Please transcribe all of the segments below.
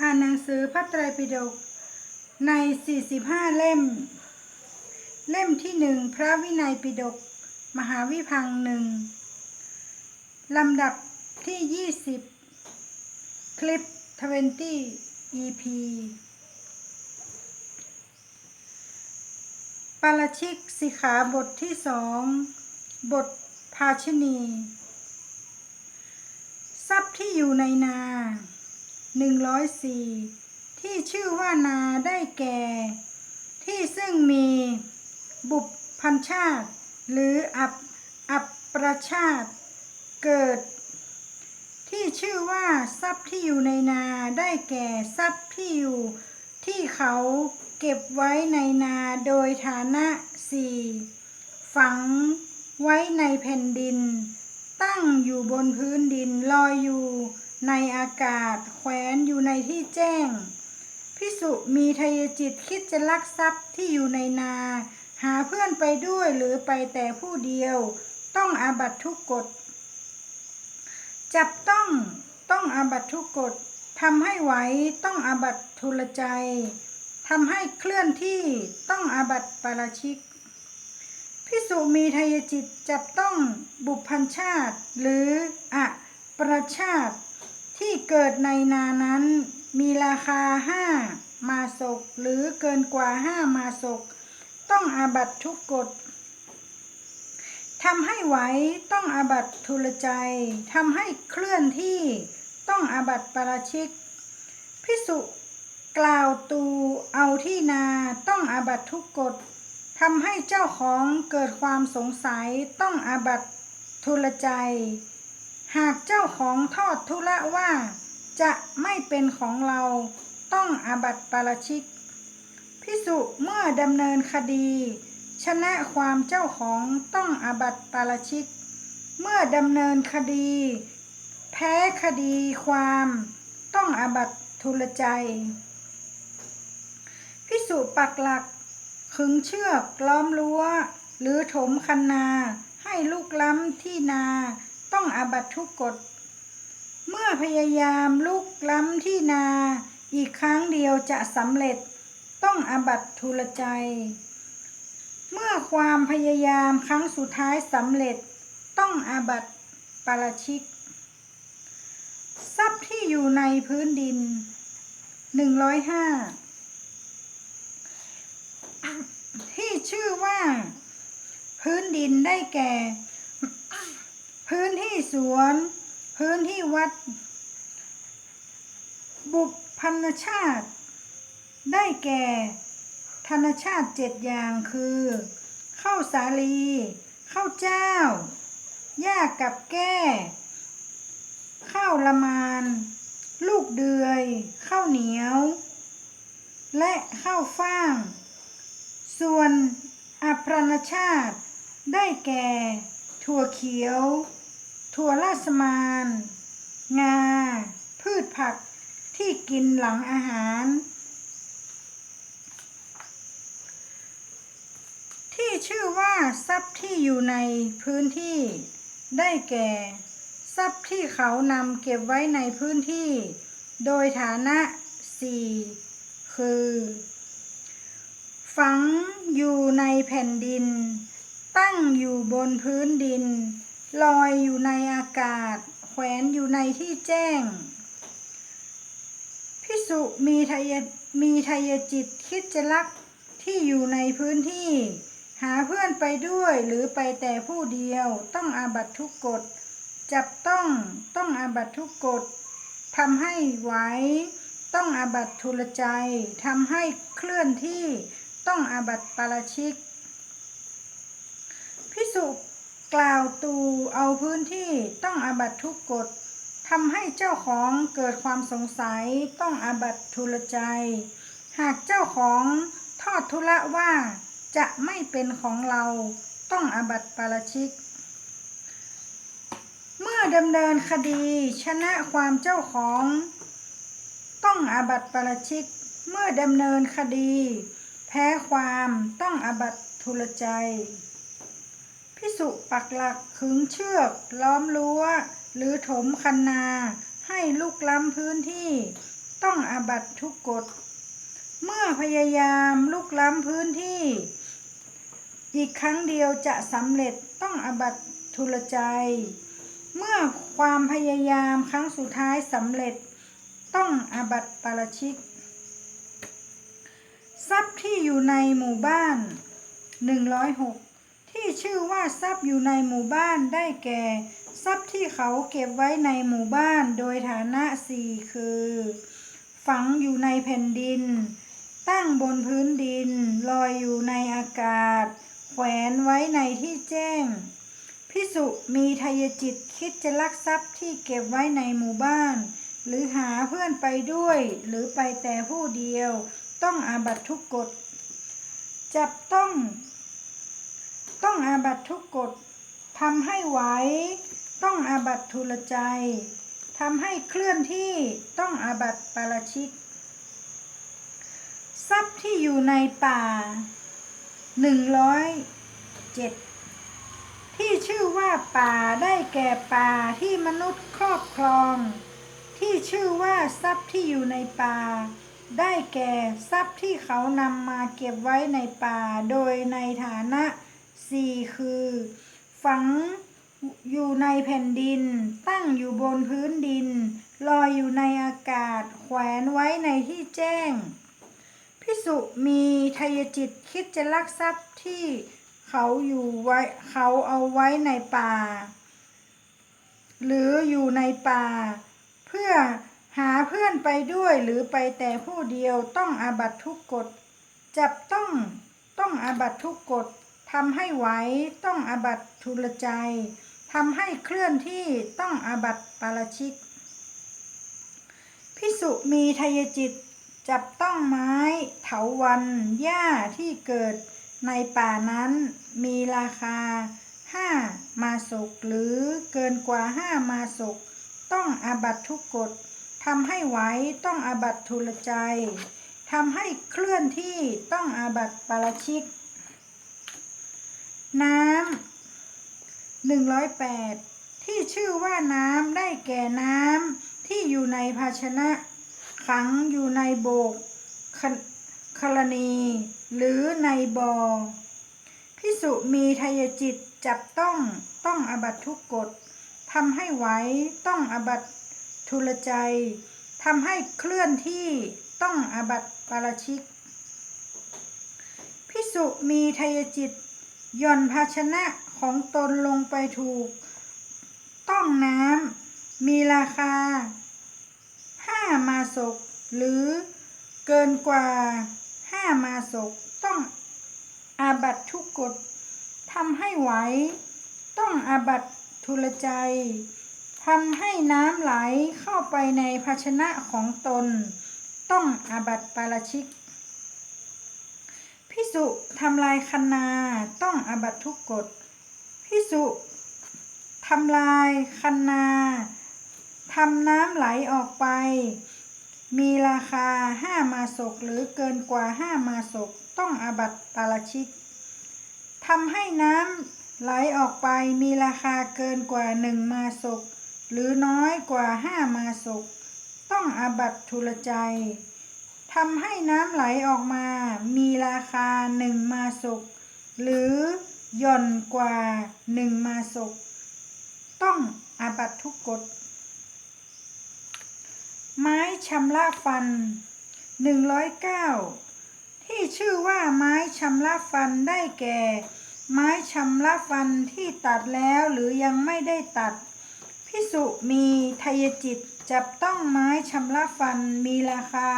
อ่านหนังสือพระไตรปิฎกใน 45 เล่ม เล่มที่หนึ่งพระวินัยปิฎกมหาวิพังหนึ่งลำดับที่ 20 คลิป 20 EP ปาราชิกสิขาบทที่สองบทภาชณีทรัพย์ที่อยู่ในนา 104 ที่ชื่อว่านาได้แก่ ที่ซึ่งมีบุพพัญชาติ หรืออับอับประชาติเกิด ที่ชื่อว่าทรัพย์ที่อยู่ในนาได้แก่ทรัพย์ที่อยู่ ที่เขาเก็บไว้ในนาโดยฐานะสี่ฝังไว้ในแผ่นดิน ตั้งอยู่บนพื้นดินลอยอยู่ ในอากาศแขวนอยู่ในที่แจ้ง พิสุมีทายจิตคิดจะลักทรัพย์ที่อยู่ในนา หาเพื่อนไปด้วยหรือไปแต่ผู้เดียว ต้องอาบัตทุกกฎ จับต้องต้องอาบัตทุกกฎทำให้ไหวต้องอาบัตทุลใจทำให้เคลื่อนที่ต้องอาบัตปาราชิกพิสุมีทายจิตจับต้องบุพพัญชาติ หรืออะประชาติ ที่เกิดในนานั้น มีราคาห้ามาศกหรือเกินกว่าห้ามาศก ต้องอาบัตทุกกฎทำให้ไหวต้องอาบัตทุลใจทำให้เคลื่อนที่ต้องอาบัตปราชิกพิสุกล่าวตูเอาที่นาต้องอาบัตทุกกฎทำให้เจ้าของเกิดความสงสัยต้องอาบัตทุลใจ หากเจ้าของทอดทุละว่า จะไม่เป็นของเราต้องอาบัติปาราชิกพิสุเมื่อดำเนินคดี ชนะความเจ้าของต้องอาบัติปาราชิก เมื่อดำเนินคดี แพ้คดีความต้องอาบัติทุลใจพิสุปักหลักขึงเชือกล้อมรั้ว หรือถมคันนาให้ลูกล้ำที่นา ต้องอาบัตทุกกฎ เมื่อพยายามลุกล้ำที่นาอีกครั้งเดียวจะสำเร็จต้องอาบัตทุลใจ เมื่อความพยายามครั้งสุดท้ายสำเร็จต้องอาบัตปาราชิก ทรัพย์ที่อยู่ในพื้นดิน 105 ที่ชื่อว่า พื้นดินได้แก่ พื้นที่สวน พื้นที่วัด บุพพันชาติ ได้แก่ ธนชาติเจ็ดอย่างคือข้าวสาลีข้าวเจ้าหญ้ากับแก้ ข้าวละมาน ลูกเดือยข้าวเหนียว และข้าวฟ่าง ส่วนอภรณชาติ ได้แก่ ถั่วเขียว ถั่วราสมาน งา พืชผักที่กินหลังอาหาร ที่ชื่อว่าทรัพย์ที่อยู่ในพื้นที่ ได้แก่ ทรัพย์ที่เขานำเก็บไว้ในพื้นที่ โดยฐานะสี่คือ ฝังอยู่ในแผ่นดิน ตั้งอยู่บนพื้นดิน ลอยอยู่ในอากาศ แขวนอยู่ในที่แจ้ง พิสุมีทยมีทยจิตคิดจะลักที่อยู่ในพื้นที่ หาเพื่อนไปด้วยหรือไปแต่ผู้เดียวต้องอาบัตทุกกฎ จับต้องต้องอาบัตทุกกฎทำให้ไหวต้องอาบัตทุลใจทำให้เคลื่อนที่ต้องอาบัตปาราชิกพิสุ กล่าวตูเอาพื้นที่ต้องอาบัตทุกกฎทำให้เจ้าของเกิดความสงสัยต้องอาบัตทุลใจ หากเจ้าของทอดทุละว่าจะไม่เป็นของเราต้องอาบัตปาราชิก เมื่อดำเนินคดีชนะความเจ้าของ ต้องอาบัตปาราชิก เมื่อดำเนินคดี แพ้ความต้องอาบัตทุลใจ พิสุปักหลักขึงเชือกล้อมรั้ว หรือถมคันนา ให้ลุกล้ำพื้นที่ต้องอาบัตทุกกฎ เมื่อพยายามลุกล้ำพื้นที่ อีกครั้งเดียวจะสำเร็จต้องอาบัตทุลใจ เมื่อความพยายามครั้งสุดท้ายสำเร็จ ต้องอาบัตปาราชิก ทรัพย์ที่อยู่ในหมู่บ้าน 106 ที่ชื่อว่าทรัพย์อยู่ในหมู่บ้านได้แก่ ทรัพย์ที่เขาเก็บไว้ในหมู่บ้านโดยฐานะสี่คือ ฝังอยู่ในแผ่นดิน ตั้งบนพื้นดิน ลอยอยู่ในอากาศ แขวนไว้ในที่แจ้งพิสุมีทายจิตคิดจะลักทรัพย์ที่เก็บไว้ในหมู่บ้าน หรือหาเพื่อนไปด้วย หรือไปแต่ผู้เดียว ต้องอาบัตทุกกฎจับต้อง ต้องอาบัตทุกกฎทำให้ไหว ต้องอาบัตทุลใจทำให้เคลื่อนที่ต้องอาบัตปาราชิก ทรัพย์ที่อยู่ในป่า 107 ที่ชื่อว่าป่าได้แก่ป่าที่มนุษย์ครอบครอง ที่ชื่อว่าทรัพย์ที่อยู่ในป่า ได้แก่ทรัพย์ที่เขานำมาเก็บไว้ในป่าโดยในฐานะ สี่คือ ฝังอยู่ในแผ่นดิน ตั้งอยู่บนพื้นดิน ลอยอยู่ในอากาศ แขวนไว้ในที่แจ้ง พิสุมีทายจิตคิดจะลักทรัพย์ที่เขาอยู่ไว้เขาเอาไว้ในป่า หรืออยู่ในป่า เพื่อหาเพื่อนไปด้วยหรือไปแต่ผู้เดียวต้องอาบัตทุกกฎจับต้องต้องอาบัตทุกกฎ ทำให้ไหวต้องอาบัตทุลใจทำให้เคลื่อนที่ต้องอาบัตปาราชิก พิสุมีทายจิตจับต้องไม้เถาวันหญ้าที่เกิดในป่านั้นมีราคาห้ามาศกหรือเกินกว่าห้ามาศก ต้องอาบัตทุกกฎทำให้ไหวต้องอาบัตทุลใจทำให้เคลื่อนที่ต้องอาบัตปาราชิก น้ำหนึ่งร้อยแปดที่ชื่อว่าน้ำได้แก่น้ำที่อยู่ในภาชนะ ขังอยู่ในโบกคคลณี หรือในบอ่อพิสุมีทายจิตจับต้องต้องอบัตทุกกฎทำให้ไหวต้องอบัตทุลใจทำให้เคลื่อนที่ต้องอบัตปาราชิกพิสุมีทายจิต ย่อนภาชนะของตนลงไปถูก ต้องน้ำมีราคาห้ามาศก หรือเกินกว่าห้ามาศก ต้องอาบัตทุกกฎทำให้ไหว ต้องอาบัตทุลใจทำให้น้ำไหลเข้าไปในภาชนะของตน ต้องอาบัตปาราชิก พิสุทำลายคนาต้องอาบัตทุกกฎพิสุทำลายคนาทำน้ำไหลออกไป มีราคาห้ามาศกหรือเกินกว่าห้ามาศกต้องอาบัตปาราชิกทำให้น้ำไหลออกไปมีราคาเกินกว่าหนึ่งมาศกหรือน้อยกว่าห้ามาศกต้องอาบัตทุลใจ ทำให้น้ำไหลออกมา มีราคาหนึ่งมาศกหรือหย่อนกว่าหนึ่งมาศกต้องอาบัตทุกกฎ ไม้ชำระฟัน 109 ที่ชื่อว่าไม้ชำระฟันได้แก่ ไม้ชำระฟันที่ตัดแล้วหรือยังไม่ได้ตัด พิสุมีทายจิตจับต้องไม้ชำระฟันมีราคา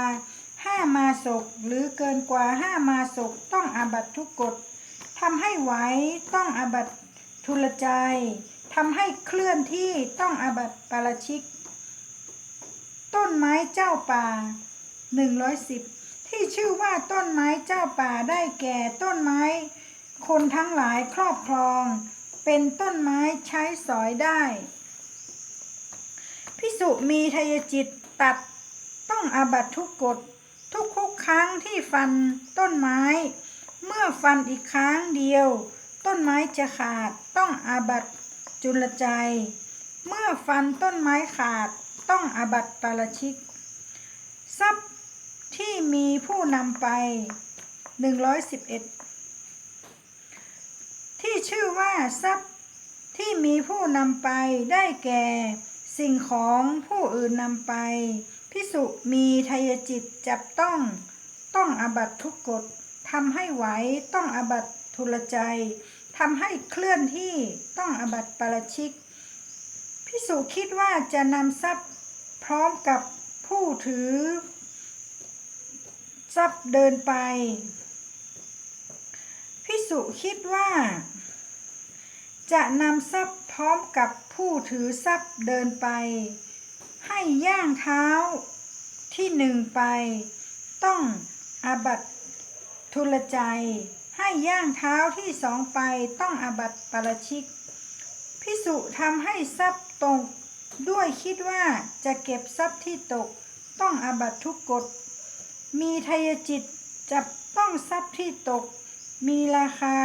ห้ามาศกหรือเกินกว่าห้ามาศกต้องอาบัตทุกกฎทำให้ไหวต้องอาบัตทุลใจทำให้เคลื่อนที่ต้องอาบัตปาราชิก ต้นไม้เจ้าป่า 110 ที่ชื่อว่าต้นไม้เจ้าป่าได้แก่ต้นไม้ คนทั้งหลายครอบครอง เป็นต้นไม้ใช้สอยได้พิสุมีทายจิตตัดต้องอาบัตทุกกฎ ทุกคุกครั้งที่ฟันต้นไม้ เมื่อฟันอีกครั้งเดียว ต้นไม้จะขาดต้องอาบัตจุลใจ เมื่อฟันต้นไม้ขาดต้องอาบัตปาราชิก ทรัพย์ที่มีผู้นำไป 111 ที่ชื่อว่าทรัพย์ที่มีผู้นำไปได้แก่ สิ่งของผู้อื่นนำไป พิสุมีทายจิตจับต้อง ต้องอาบัตทุกกฎทำให้ไหวต้องอาบัตทุลใจทำให้เคลื่อนที่ต้องอาบัตปราชิกพิสุคิดว่าจะนำทรัพย์พร้อมกับผู้ถือ ทรัพย์เดินไปพิสุคิดว่า จะนำทรัพย์พร้อมกับผู้ถือทรัพย์เดินไป ให้ย่างเท้าที่หนึ่งไป ต้องอาบัตทุลใจ ให้ย่างเท้าที่สองไปต้องอาบัตปราชิกพิสุทำให้ทรัพย์ตกด้วยคิดว่าจะเก็บทรัพย์ที่ตก ต้องอาบัตทุกกฎ มีทายจิตจับต้องทรัพย์ที่ตก มีราคา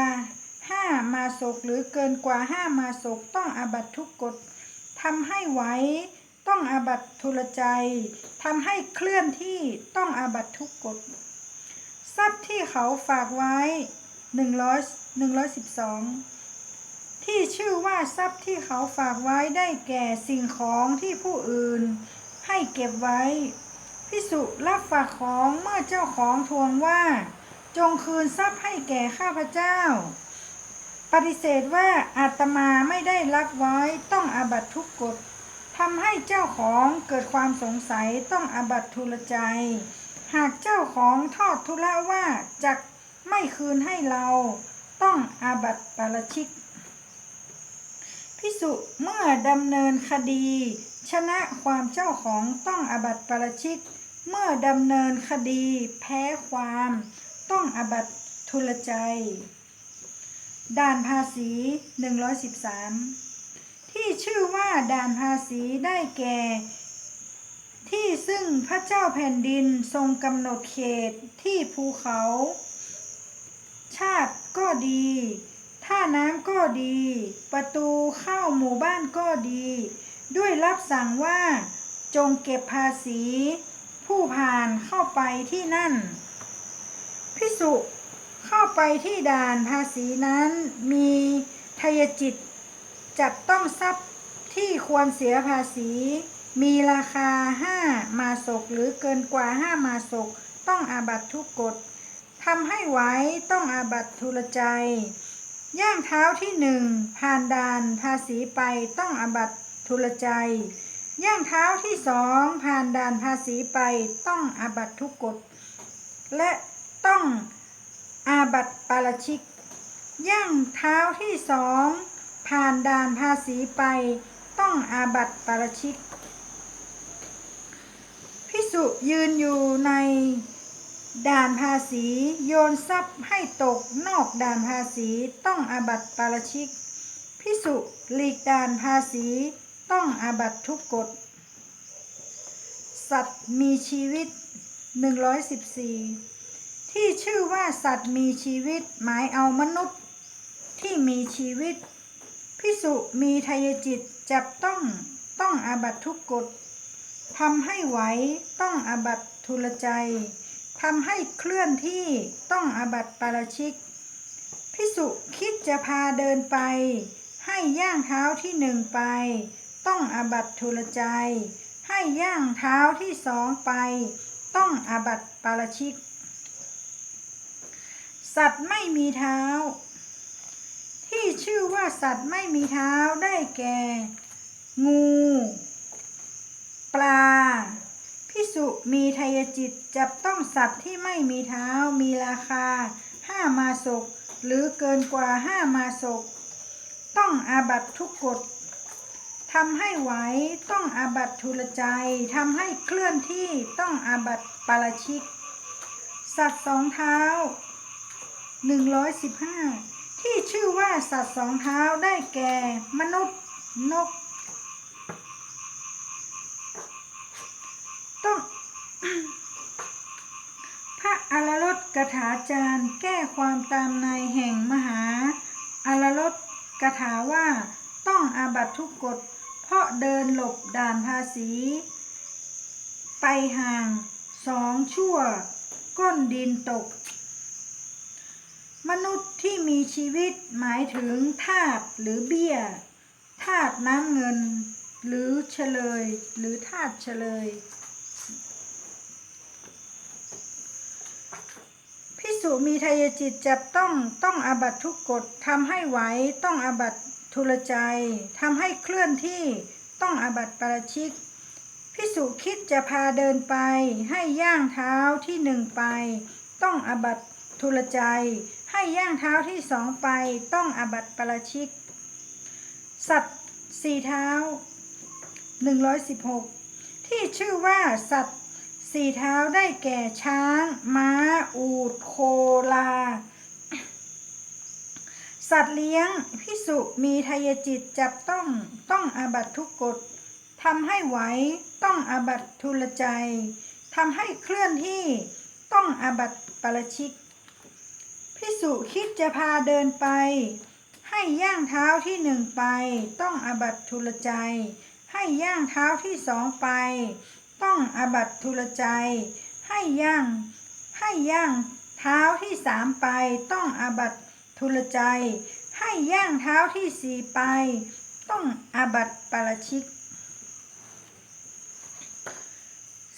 ห้ามาศกหรือเกินกว่าห้ามาศกต้องอาบัตทุกกฎทำให้ไหว ต้องอาบัตทุลใจทำให้เคลื่อนที่ต้องอาบัตทุกกฎทรัพย์ที่เขาฝากไว้100 112 ที่ชื่อว่าทรัพย์ที่เขาฝากไว้ได้แก่สิ่งของที่ผู้อื่น ให้เก็บไว้พิสุรับฝากของเมื่อเจ้าของทวงว่า จงคืนทรัพย์ให้แก่ข้าพเจ้า ปฏิเสธว่าอาตมาไม่ได้รับไว้ต้องอาบัตทุกกฎ ทำให้เจ้าของเกิดความสงสัยต้องอาบัตทุลใจ หากเจ้าของทอดทุละว่าจะไม่คืนให้เราต้องอาบัตปาราชิกพิสุเมื่อดำเนินคดี ชนะความเจ้าของต้องอาบัตปาราชิก เมื่อดำเนินคดี แพ้ความ ต้องอาบัตทุลใจ ด่านภาษี 113 ที่ชื่อว่าด่านภาษีได้แก่ ที่ซึ่งพระเจ้าแผ่นดินทรงกำหนดเขตที่ภูเขา ชาติก็ดีท่าน้ำก็ดี ประตูเข้าหมู่บ้านก็ดี ด้วยรับสั่งว่า จงเก็บภาษี ผู้ผ่านเข้าไปที่นั่น พิสุเข้าไปที่ด่านภาษีนั้นมีทายจิต จับต้องทรัพย์ที่ควรเสียภาษี มีราคาห้ามาศกหรือเกินกว่าห้ามาศก ต้องอาบัตทุกกฎทำให้ไหวต้องอาบัตทุลใจ ย่างเท้าที่หนึ่งผ่านด่านภาษีไปต้องอาบัตทุลใจ ย่างเท้าที่สองผ่านด่านภาษีไปต้องอาบัตทุกกฎและต้องอาบัตปาราชิก ย่างเท้าที่สอง ผ่านด่านภาษีไป ต้องอาบัติปาราชิกพิสุยืนอยู่ในด่านภาษีโยนทรัพย์ให้ตกนอกด่านภาษีต้องอาบัติปาราชิกพิสุหลีกด่านภาษีต้องอาบัติทุกกฎ สัตว์มีชีวิต 114 ที่ชื่อว่าสัตว์มีชีวิตหมายเอามนุษย์ที่มีชีวิต พิสุมีทายจิตจับต้องต้องอาบัตทุกกฎทำให้ไหวต้องอาบัตทุลใจทำให้เคลื่อนที่ต้องอาบัตปาราชิก พิสุคิดจะพาเดินไป ให้ย่างเท้าที่หนึ่งไป ต้องอาบัตทุลใจ ให้ย่างเท้าที่สองไป ต้องอาบัตปาราชิก สัตว์ไม่มีเท้า ที่ชื่อว่าสัตว์ไม่มีเท้าได้แก่ งู ปลาพิสุมีทายจิตจับต้องสัตว์ที่ไม่มีเท้ามีราคาห้ามาศก หรือเกินกว่าห้ามาศก ต้องอาบัตทุกกฎทำให้ไหวต้องอาบัตทุลใจทำให้เคลื่อนที่ต้องอาบัตปาราชิก สัตว์สองเท้า115 ที่ชื่อว่าสัตว์สองเท้าได้แก่ มนุษย์นก ต้อง พระอรรถกถาจารย์แก้ความตามในแห่งมหาอรรถกถาว่าต้องอาบัตทุกกฎ เพราะเดินหลบด่านภาษี ไปห่างสองชั่ว ก้นดินตก มนุษย์ที่มีชีวิตหมายถึงทาสหรือเบี้ยทาสน้ำเงิน หรือเฉลย หรือทาสเฉลย พิสุมีทายจิตจับต้องต้องอาบัตทุกกฎทำให้ไหวต้องอาบัตทุลใจทำให้เคลื่อนที่ต้องอาบัตปราชิกพิสุคิดจะพาเดินไปให้ย่างเท้าที่หนึ่งไป ต้องอาบัตทุลใจ ให้ย่างเท้าที่สองไปต้องอาบัตปราชิก สัตว์สี่เท้า 116 ที่ชื่อว่าสัตว์สี่เท้าได้แก่ช้าง ม้า อูฐโคลา สัตว์เลี้ยงพิสุมีทายจิตจับต้องต้องอาบัตทุกกฎทำให้ไหวต้องอาบัตทุลใจทำให้เคลื่อนที่ต้องอาบัตปราชิก พิสุคิดจะพาเดินไป ให้ย่างเท้าที่หนึ่งไป ต้องอาบัตทุลใจ ให้ย่างเท้าที่สองไป ต้องอาบัตทุลใจ ให้ย่าง ให้ย่างเท้าที่สามไป ต้องอาบัตทุลใจ ให้ย่างเท้าที่สี่ไป ต้องอาบัตปราชิก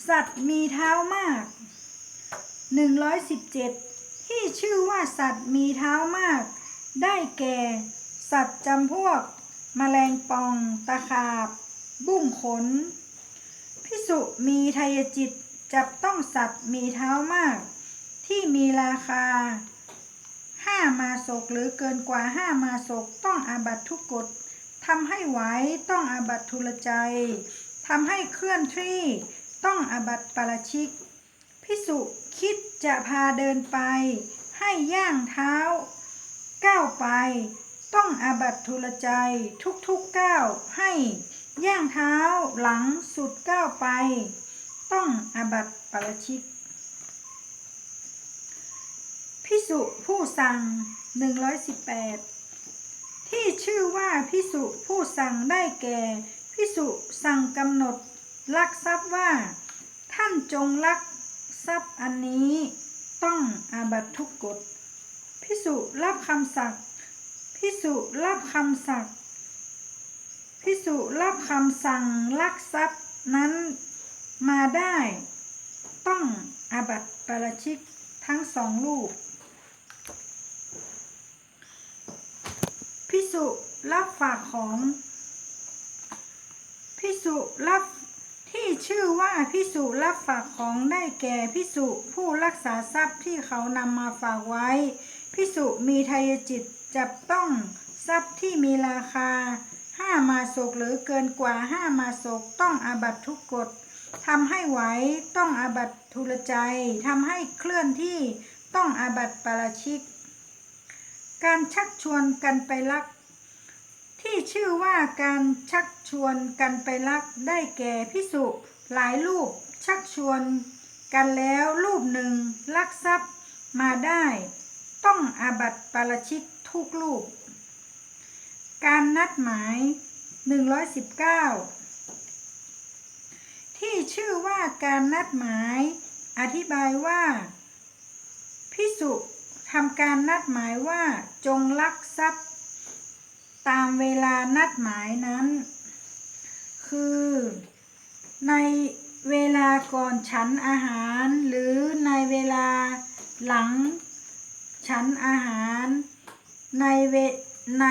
สัตว์มีเท้ามาก 117 ที่ชื่อว่าสัตว์มีเท้ามาก ได้แก่ สัตว์จำพวกแมลงป่อง ตะขาบ บุ้งขน พิสุมีทายจิตจับต้องสัตว์มีเท้ามาก ที่มีราคาห้ามาศกหรือเกินกว่าห้ามาศกต้องอาบัตทุกกฎทำให้ไหวต้องอาบัตทุลใจทำให้เคลื่อนที่ต้องอาบัตปราชิก พิสุ คิดจะพาเดินไป ให้ย่างเท้า ก้าวไป ต้องอาบัตทุลใจทุกๆก้าวให้ย่างเท้าหลังสุดก้าวไป ต้องอาบัตปราชิกพิสุผู้สั่ง 118 ที่ชื่อว่าพิสุผู้สั่งได้แก่พิสุสั่งกำหนดลักทรัพย์ว่า ท่านจงลัก ทรัพย์อันนี้ต้องอาบัตทุกกฎพิสุรับคำสั่งพิสุรับคำสั่งพิสุรับคำสั่งลักทรัพย์นั้นมาได้ ต้องอาบัตปาราชิกทั้งสองลูกพิสุรับฝากของพิสุรับ ที่ชื่อว่าพิสุรับฝากของได้แก่พิสุผู้รักษาทรัพย์ที่เขานำมาฝากไว้พิสุมีทายจิตจับต้องทรัพย์ที่มีราคาห้ามาศกหรือเกินกว่าห้ามาศกต้องอาบัตทุกกฎทำให้ไหวต้องอาบัตทุลใจทำให้เคลื่อนที่ต้องอาบัตปราชิก การชักชวนกันไปลัก ที่ชื่อว่าการชักชวนกันไปลักได้แก่พิสุหลายรูปชักชวนกันแล้วรูปหนึ่งลักทรัพย์มาได้ ต้องอาบัติปาราชิกทุกรูป การนัดหมาย 119 ที่ชื่อว่าการนัดหมาย อธิบายว่า พิสุทำการนัดหมายว่าจงลักทรัพย์ ตามเวลานัดหมายนั้น คือ ในเวลาก่อนฉันอาหาร หรือในเวลาหลังฉันอาหาร ในเวใน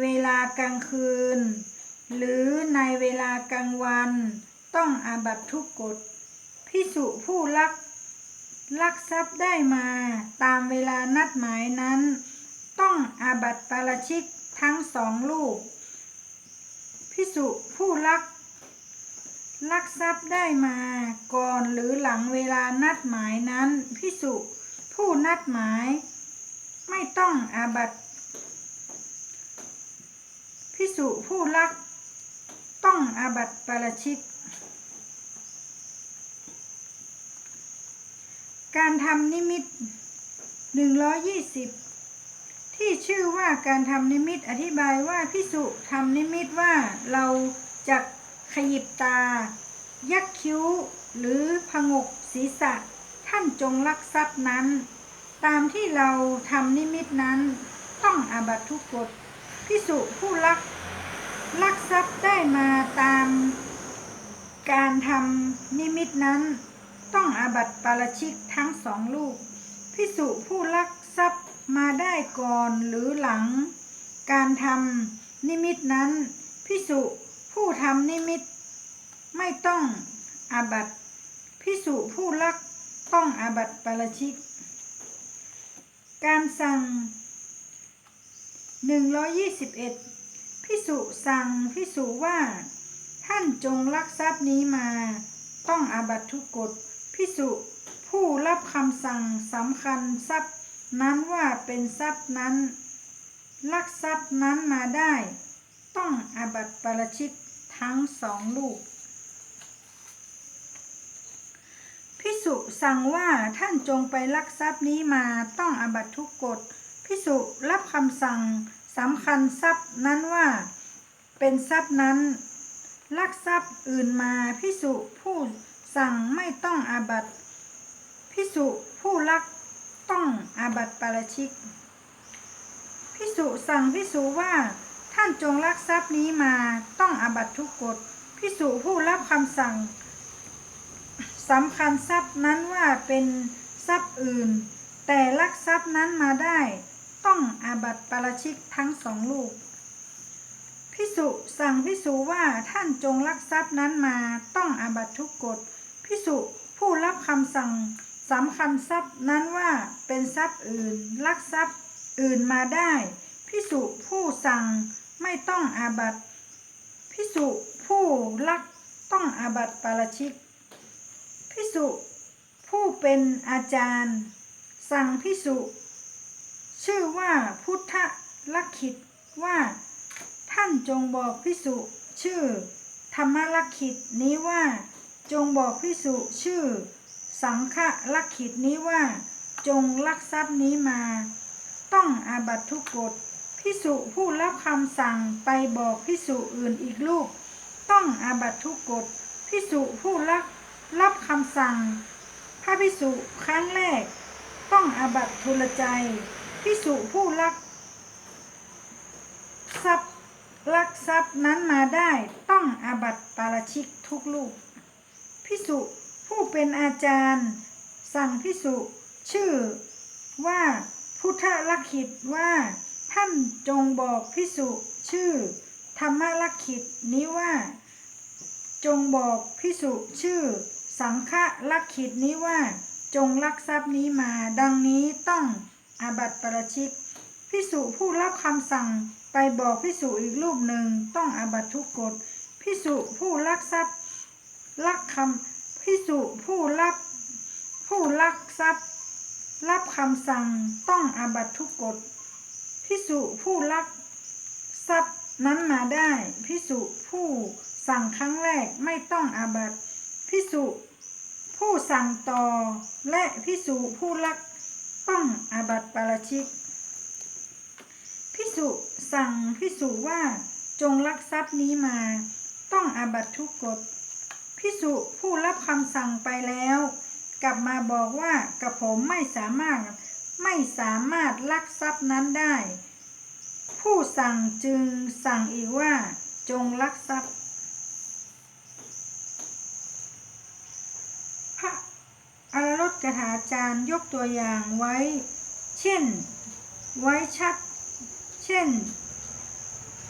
เวลากลางคืน หรือในเวลากลางวัน ต้องอาบัตทุกกฎพิสุผู้ลักลักทรัพย์ได้มาตามเวลานัดหมายนั้น ต้องอาบัติปาราชิก ทั้งสองลูกพิสุผู้ลัก ลักทรัพย์ได้มาก่อนหรือหลังเวลานัดหมายนั้นพิสุผู้นัดหมาย ไม่ต้องอาบัตพิสุผู้ลัก ต้องอาบัตปราชิก การทำนิมิต120 ที่ชื่อว่าการทำนิมิตอธิบายว่าพิสุทำนิมิตว่าเราจะขยิบตา ยักคิ้ว หรือพงกศีรษะ ท่านจงลักทรัพย์นั้น ตามที่เราทำนิมิตนั้น ต้องอาบัตทุกกฎพิสุผู้ลักลักทรัพย์ได้มาตาม การทำนิมิตนั้น ต้องอาบัติปาราชิกทั้งสองลูกพิสุผู้ลักทรัพย์ มาได้ก่อนหรือหลัง การทำนิมิตนั้นพิสุผู้ทำนิมิต ไม่ต้องอาบัตพิสุผู้ลักต้องอาบัตปาราชิก การสั่ง 121 พิสุสั่งพิสุว่า ท่านจงลักทรัพย์นี้มา ต้องอาบัตทุกกฎพิสุผู้รับคำสั่งสำคัญทรัพย์ นั้นว่าเป็นทรัพย์นั้น ลักทรัพย์นั้นมาได้ ต้องอาบัตปราชิกทั้งสองลูกพิสุสั่งว่าท่านจงไปลักทรัพย์นี้มาต้องอาบัตทุกกฎพิสุรับคำสั่งสำคัญทรัพย์นั้นว่า เป็นทรัพย์นั้น ลักทรัพย์อื่นมาพิสุผู้สั่งไม่ต้องอาบัตพิสุผู้ลัก ต้องอาบัติปาราชิกพิสุสั่งพิสุว่าท่านจงลักทรัพย์นี้มาต้องอาบัติทุกกฎพิสุผู้รับคำสั่งสำคัญทรัพย์นั้นว่าเป็นทรัพย์อื่น แต่ลักทรัพย์นั้นมาได้ต้องอาบัติปาราชิกทั้งสองลูกพิสุสั่งพิสุว่าท่านจงลักทรัพย์นั้นมาต้องอาบัติทุกกฎพิสุผู้รับคำสั่ง สำคัญทรัพย์นั้นว่าเป็นทรัพย์อื่นลักทรัพย์อื่นมาได้พิสุผู้สั่งไม่ต้องอาบัตพิสุผู้ลักต้องอาบัตปาราชิกพิสุผู้เป็นอาจารย์ สั่งพิสุชื่อว่าพุทธลักขิตว่า ท่านจงบอกพิสุชื่อ ธรรมลักขิตนี้ว่าจงบอกพิสุชื่อ สังฆลักขิตนี้ว่า จงลักทรัพย์นี้มา ต้องอาบัตทุกกฎพิสุผู้รับคำสั่งไปบอกพิสุอื่นอีกลูก ต้องอาบัตทุกกฎพิสุผู้รับรับคำสั่ง พระพิสุครั้งแรก ต้องอาบัตทุลใจพิสุผู้ลักทรัพย์ลักทรัพย์นั้นมาได้ต้องอาบัตปาราชิกทุกลูกพิสุ ผู้เป็นอาจารย์ สั่งพิสุชื่อว่าพุทธลักขิตว่าท่านจงบอกพิสุชื่อ ธรรมลักขิตนี้ว่า จงบอกพิสุชื่อ สังฆลักขิตนี้ว่า จงลักทรัพย์นี้มา ดังนี้ต้องอาบัติปราชิกพิสุผู้รับคำสั่งไปบอกพิสุอีกรูปหนึ่งต้องอาบัติทุกกฎพิสุผู้ลักทรัพย์ลักคำ พิสุผู้รับ ผู้ลักทรัพย์ รับคำสั่งต้องอาบัตทุกกฎพิสุผู้ลักทรัพย์นั้นมาได้พิสุผู้สั่งครั้งแรกไม่ต้องอาบัตพิสุผู้สั่งต่อและพิสุผู้ลักต้องอาบัตปาราชิกพิสุสั่งพิสุว่าจงลักทรัพย์นี้มา ต้องอาบัตทุกกฎ พิสุผู้รับคำสั่งไปแล้ว กลับมาบอกว่ากับผมไม่สามารถไม่สามารถลักทรัพย์นั้นได้ ผู้สั่งจึงสั่งอีกว่าจงลักทรัพย์พระอรรถกถาจารย์ยกตัวอย่างไว้ เช่น ไว้ชัด เช่น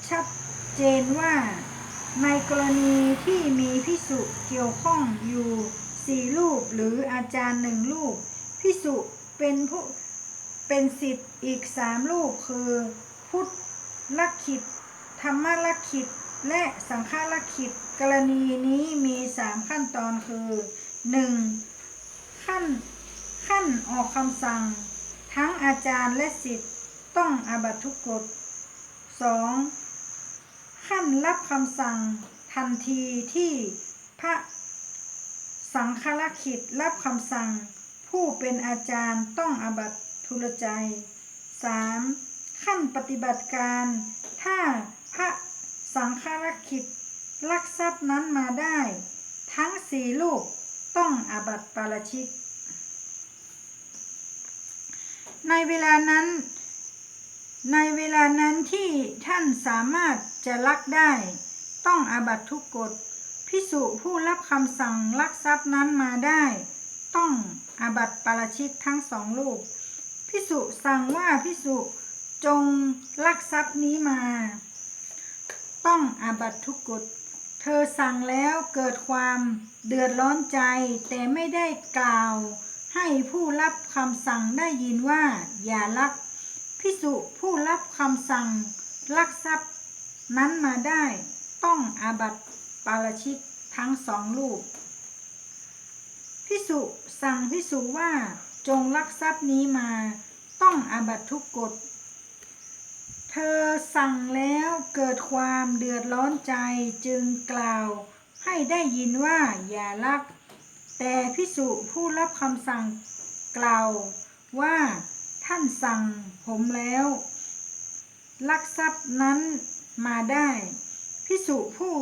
ชัดเจนว่า ในกรณีที่มีพิสุเกี่ยวข้องอยู่สี่รูปหรืออาจารย์หนึ่งรูปพิสุเป็นผู้เป็นสิทธิ์อีกสามรูปคือ พุทธลักขิต ธรรมลักขิต และสังฆลักขิต กรณีนี้มีสามขั้นตอนคือหนึ่งขั้นขั้นออกคำสั่ง ทั้งอาจารย์และสิทธิ์ต้องอาบัตทุกกฎ 2. ขั้นรับคำสั่งทันทีที่พระสังฆลักขิตรับคำสั่ง ผู้เป็นอาจารย์ต้องอาบัตทุลใจ 3. ขั้นปฏิบัติการ ถ้าพระสังฆลักขิตลักทรัพย์นั้นมาได้ ทั้งสี่ลูกต้องอาบัติปาราชิก ในเวลานั้น ในเวลานั้นที่ท่านสามารถจะลักได้ ต้องอาบัตทุกกฎพิสุผู้รับคำสั่งลักทรัพย์นั้นมาได้ ต้องอาบัตปาราชิกทั้งสองลูกพิสุสั่งว่าพิสุจงลักทรัพย์นี้มา ต้องอาบัตทุกกฎเธอสั่งแล้วเกิดความเดือดร้อนใจ แต่ไม่ได้กล่าว ให้ผู้รับคำสั่งได้ยินว่าอย่าลัก พิสุผู้รับคำสั่งลักทรัพย์นั้นมาได้ต้องอาบัติปาราชิกทั้งสองลูกพิสุสั่งพิสุว่าจงลักทรัพย์นี้มาต้องอาบัติทุกกฎ เธอสั่งแล้วเกิดความเดือดร้อนใจจึงกล่าวให้ได้ยินว่าอย่าลัก แต่พิสุผู้รับคำสั่งกล่าวว่าท่านสั่ง ผมแล้ว ลักทรัพย์นั้นมาได้พิสุผู้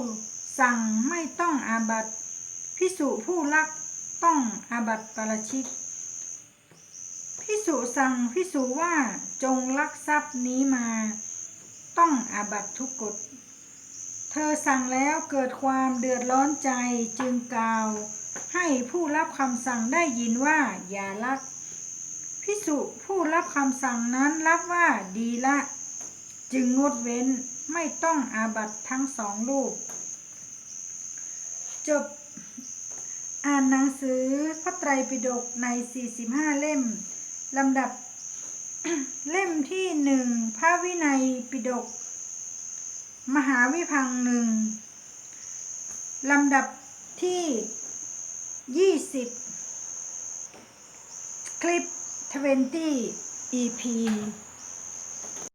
สั่งไม่ต้องอาบัตพิสุผู้ลักต้องอาบัตปราชิกพิสุสั่งพิสุว่าจงลักทรัพย์นี้มา ต้องอาบัตทุกกฎ เธอสั่งแล้วเกิดความเดือดร้อนใจจึงกล่าว ให้ผู้รับคำสั่งได้ยินว่าอย่าลัก พิสุผู้รับคำสั่งนั้นรับว่าดีละ จึงงดเว้นไม่ต้องอาบัตทั้งสองลูกจบ อ่านหนังสือพระไตรปิฎกใน 45 เล่มลำดับเล่มที่หนึ่งพระวินัยปิฎกมหาวิพังหนึ่งลำดับที่ 20 คลิป 20 EP